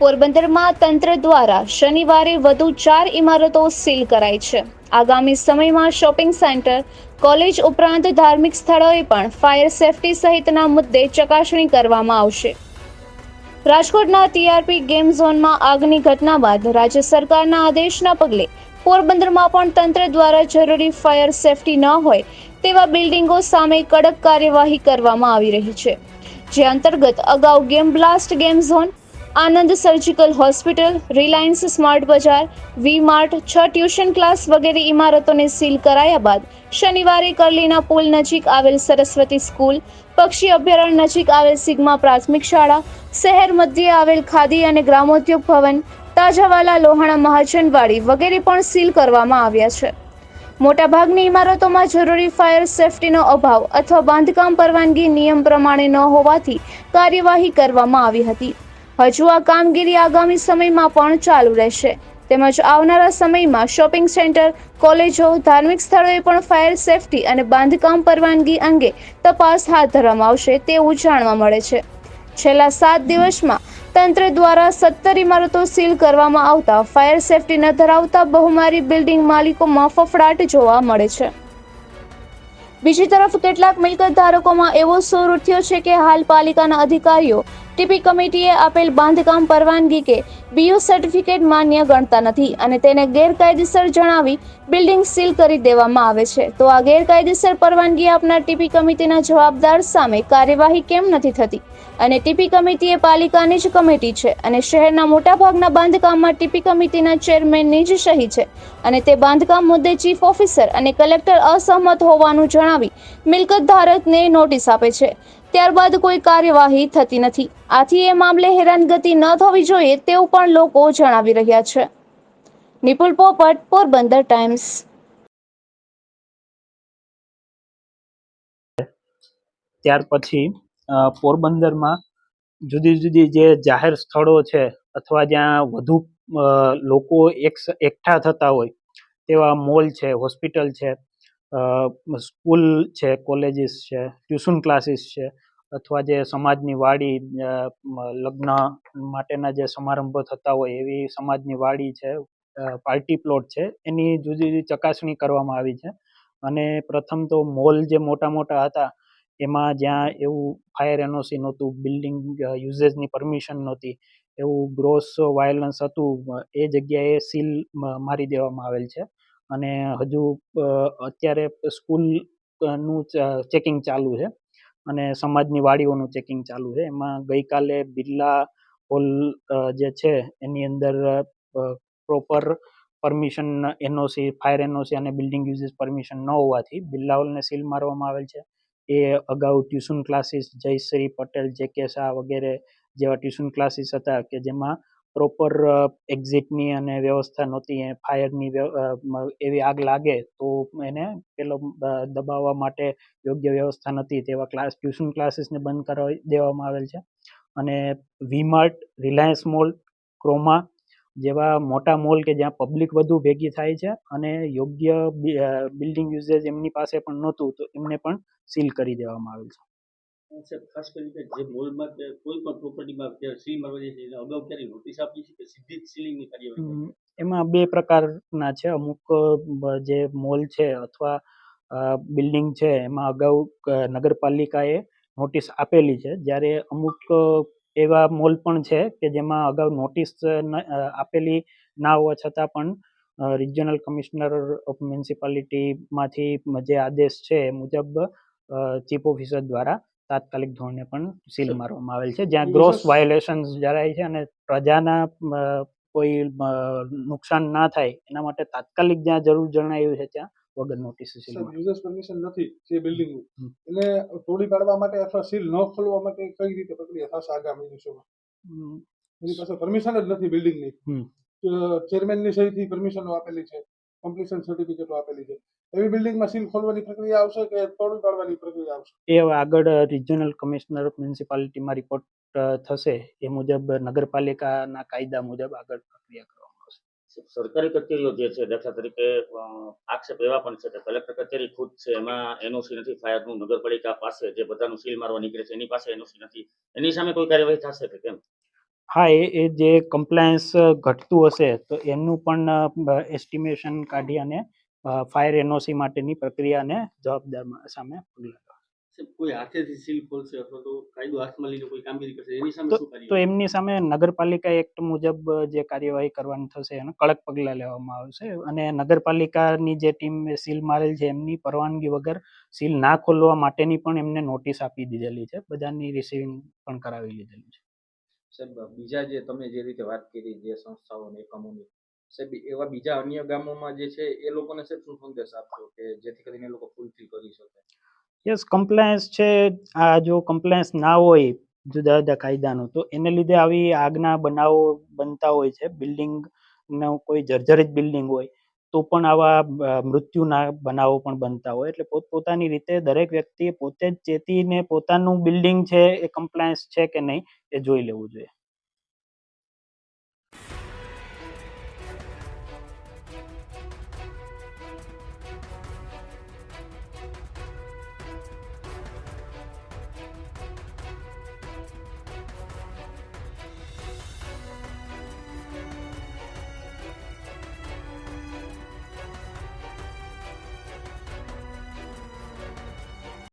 પોરબંદરમાં તંત્ર દ્વારા શનિવારે વધુ ચાર ઇમારતો સીલ કરાઈ છે. આગામી સમયમાં શોપિંગ સેન્ટર, કોલેજ ઉપરાંત ધાર્મિક સ્થળોએ પણ ફાયર સેફટી સહિતના મુદ્દે ચકાસણી કરવામાં આવશે. રાજકોટના ટીઆરપી ગેમ ઝોનમાં આગની ઘટના બાદ રાજ્ય સરકારના આદેશના પગલે પોરબંદરમાં પણ તંત્ર દ્વારા જરૂરી ફાયર સેફટી ન હોય તેવા બિલ્ડિંગો સામે કડક કાર્યવાહી કરવામાં આવી રહી છે. જે અંતર્ગત અગાઉ game blast game zone Anand surgical hospital, Reliance smart Bazaar V mart છ ટ્યુશન ક્લાસ વગેરે ઇમારતોને સીલ કરાયા બાદ શનિવારે કરલીના પુલ નજીક આવેલ સરસ્વતી સ્કૂલ, પક્ષી અભયારણ્ય નજીક આવેલ સિગ્મા પ્રાથમિક શાળા, શહેર મધ્યે આવેલ ખાદી અને ગ્રામોદ્યોગ ભવન, તાજાવાલા લોહાણા મહાજનવાડી વગેરે પણ સીલ કરવામાં આવ્યા છે. મોટાભાગની ઇમારતોમાં જરૂરી ફાયર સેફટીનો અભાવ અથવા બાંધકામ પરવાનગી નિયમ પ્રમાણે ન હોવાથી કાર્યવાહી કરવામાં આવી હતી. હજુ આ કામગીરી આગામી સમયમાં પણ ચાલુ રહેશે. તેમજ આવનારા સમયમાં શોપિંગ સેન્ટર, કોલેજો, ધાર્મિક સ્થળોએ પણ ફાયર સેફટી અને બાંધકામ પરવાનગી અંગે તપાસ હાથ ધરવામાં આવશે તેવું જાણવા મળે છે. છેલ્લા સાત દિવસમાં તંત્ર દ્વારા સત્તર ઇમારતો સીલ કરવામાં આવતા ફાયર સેફટી ન ધરાવતા બહુમારી બિલ્ડિંગ માલિકોમાં ફફડાટ જોવા મળે છે. બીજી તરફ કેટલાક મિલકત ધારકોમાં એવો સૂર ઉઠ્યો છે કે હાલ પાલિકાના અધિકારીઓ ટીપી કમિટીએ આપેલ બાંધકામ પરવાનગી કે બીયુ સર્ટિફિકેટ માન્ય ગણતા નથી અને તેને ગેરકાયદેસર જણાવી બિલ્ડિંગ સીલ કરી દેવામાં આવે છે. તો આ ગેરકાયદેસર પરવાનગી આપનાર ટીપી કમિટીના જવાબદાર સામે કાર્યવાહી કેમ નથી થતી? અને ટીપી કમિટી એ પાલિકાની જ કમિટી છે અને શહેરના મોટાભાગના બાંધકામમાં ટીપી કમિટીના ચેરમેનની જ સહી છે. અને તે બાંધકામ મુદ્દે ચીફ ઓફિસર અને કલેક્ટર અસહમત હોવાનું જણાવી મિલકત ધારકને નોટિસ આપે છે. ત્યારબાદ કોઈ કાર્યવાહી થતી નથી. આથી એ મામલે હેરાનગતિ ન થવી જોઈએ તેવું પણ લોકો જણાવી રહ્યા છે. નિપુલ પોપટ, પોરબંદર ટાઈમ્સ. ત્યાર પછી પોરબંદરમાં જુદી જુદી જે જાહેર સ્થળો છે અથવા જ્યાં વધુ લોકો એક એકઠા થતા હોય, તેવા મોલ છે, હોસ્પિટલ છે સ્કૂલ છે, કોલેજીસ છે, ટ્યુશન ક્લાસીસ છે, અથવા જે સમાજની વાડી લગ્ન માટેના જે સમારંભો થતા હોય એવી સમાજની વાડી છે પાર્ટી પ્લોટ છે, એની જુદી જુદી ચકાસણી કરવામાં આવી છે. અને પ્રથમ તો મોલ જે મોટા મોટા હતા, એમાં જ્યાં એવું ફાયર એનઓસી નહોતું, બિલ્ડિંગ યુઝેસની પરમિશન નહોતી, એવું ગ્રોસ વાયોલન્સ હતું, એ જગ્યાએ સીલ મારી દેવામાં આવેલ છે. અને હજુ અત્યારે સ્કૂલનું ચેકિંગ ચાલુ છે. અને સમાજની વાડીઓનું ચેકિંગ ચાલુ છે. એમાં ગઈકાલે બિરલા હોલ જે છે, એની અંદર proper permission NOC, fire NOC અને બિલ્ડિંગ યુઝિસ પરમિશન ન હોવાથી બિરલા હોલને સીલ મારવામાં આવેલ છે. એ અગાઉ ટ્યુશન ક્લાસીસ જયશ્રી પટેલ, જે કે શાહ વગેરે જેવા ટ્યુશન ક્લાસીસ હતા કે જેમાં પ્રોપર એક્ઝિટની અને વ્યવસ્થા નહોતી, એ ફાયરની એવી આગ લાગે તો એને પેલો દબાવવા માટે યોગ્ય વ્યવસ્થા નથી તેવા ક્લાસ ટ્યુશન ક્લાસીસને બંધ કરાવી દેવામાં આવેલ છે. અને વીમાર્ટ રિલાયન્સ મોલ ક્રોમા જેવા મોટા મોલ કે જ્યાં પબ્લિક વધુ ભેગી થાય છે અને યોગ્ય બિલ્ડિંગ યુઝેજ એમની પાસે પણ નહોતું, તો એમને પણ સીલ કરી દેવામાં આવેલ છે. ખાસ કરીને જે મોલમાં કે કોઈ પણ પ્રોપર્ટીમાં જ્યારે સીલ મારવા છે એને અગાઉ ક્યારે નોટિસ આપી છે કે સીધી જ સીલિંગની કાર્યવાહી એમાં બે પ્રકારના છે. અમુક જે મોલ છે અથવા બિલ્ડિંગ છે, એમાં અગાઉ નગરપાલિકાએ નોટિસ આપેલી છે. જ્યારે અમુક એવા મોલ પણ છે કે જેમાં અગાઉ નોટિસ આપેલી ના હોવા છતાં પણ રિજનલ કમિશનર ઓફ મ્યુનિસિપાલિટીમાંથી જે આદેશ છે એ મુજબ ચીફ ઓફિસર દ્વારા તાત્કાલિક ધોરણે પણ સીલ મારવામાં આવેલ છે. જ્યાં ગ્રોસ વાયોલેશન જરાય છે અને પ્રજાના કોઈ નુકસાન ના થાય એના માટે તાત્કાલિક જ્યાં જરૂર જણાયું છે ત્યાં વગર નોટિસ સીલ યુઝર્સ પરમિશન નથી જે બિલ્ડિંગનું એટલે તોડી પાડવા માટે અથવા સીલ ન ખોલવા માટે કઈ રીતે પ્રક્રિયા થશે આગામી દિવસોમાં? એની પાસે પરમિશન જ નથી બિલ્ડિંગની. ચેરમેનની સહીથી પરમિશનો આપેલી છે કમ્પ્લીશન સર્ટિફિકેટો આપેલી છે. એવી બિલ્ડિંગમાં સીલ ખોલવાની પ્રક્રિયા આવશે કે તોડી પાડવાની પ્રક્રિયા આવશે? એ હવે આગળ રિજનલ કમિશનર ઓફ મ્યુનિસિપાલિટીમાં રિપોર્ટ થશે. એ મુજબ નગરપાલિકાના કાયદા મુજબ આગળ પ્રક્રિયા કરવામાં આવશે. સરકારી કચેરીઓ જે છે દાખલા તરીકે આક્ષેપ એવા પણ છે કે કલેક્ટર કચેરી ખુદ છે એમાં એનઓસી નથી ફાયરનું નગરપાલિકા પાસે જે બધાનું સીલ મારવા નીકળે છે એની પાસે એનઓસી નથી. એની સામે કોઈ કાર્યવાહી થશે કે કેમ? હા એ એ જે કમ્પ્લાયન્સ ઘટતું હશે તો એનું પણ એસ્ટિમેશન કાઢી અને ફાયર એનઓસી માટેની પ્રક્રિયાને જવાબદાર સામે પગલાં લેવા. સાહેબ કોઈ હાથેથી સીલ ખોલશે અથવા તો કાયદો હાથમાં લઈને કોઈ કામગીરી કરશે એની સામે તો શું તો કાર્યવાહી એમની સામે નગરપાલિકા એક્ટ મુજબ જે કાર્યવાહી કરવાની થશે એને કડક પગલાં લેવામાં આવશે. અને નગરપાલિકાની જે ટીમ સીલ મારેલ છે એમની પરવાનગી વગર સીલ ના ખોલવા માટેની પણ એમને નોટિસ આપી દીધેલી છે. બધાની રિસીવિંગ પણ કરાવી લીધેલી છે. સાહેબ બીજા જે તમે જે રીતે વાત કરી જે સંસ્થાઓ અને એકમોની એવા બીજા અન્ય ગામોમાં જે છે, એ લોકોને સાહેબ શું સંદેશ આપશો કે જેથી કરીને લોકો ફૂલફિલ કરી શકે? યસ કમ્પ્લાયન્સ છે, આ જો કમ્પ્લાયન્સ ના હોય, જુદા જુદા કાયદાનું, તો એને લીધે આવી આગના બનાવો બનતા હોય છે. બિલ્ડિંગ નો કોઈ જર્જરિત બિલ્ડિંગ હોય, તો પણ આવા મૃત્યુના બનાવો પણ બનતા હોય. એટલે પોતપોતાની રીતે દરેક વ્યક્તિએ પોતે જ ચેતીને પોતાનું બિલ્ડિંગ છે, એ કમ્પ્લાયન્સ છે કે નહીં, એ જોઈ લેવું જોઈએ.